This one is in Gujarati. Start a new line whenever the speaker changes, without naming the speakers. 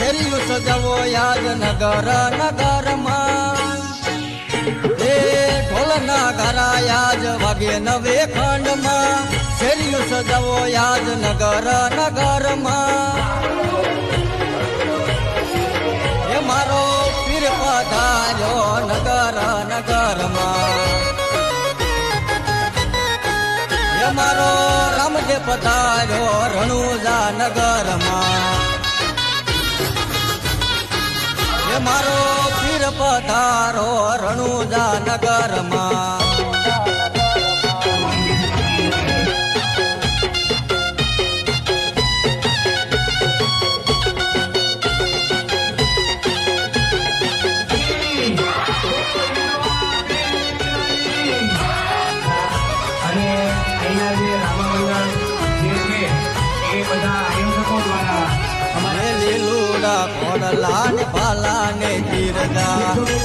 શેરીયું સજાવો યાદ નગર, નગરમાં. એ ઢોલના ઘરા યાદ વાગે નવે ખંડમાં. શેરીયું સજાવો યાદ નગર, નગરમાં. એ મારો પીર પધાર્યો નગર, નગરમાં. એ મારો રામદેવ પધાર્યો રણુજા નગરમાં. મારો પીર પધારો રણુજા નગરમાં.
અને અહીંના જે રામા મંડળ જે છે, એ બધા આયોજકો દ્વારા
લીલુડા કોડલા ને ભાલા ને ગીરદા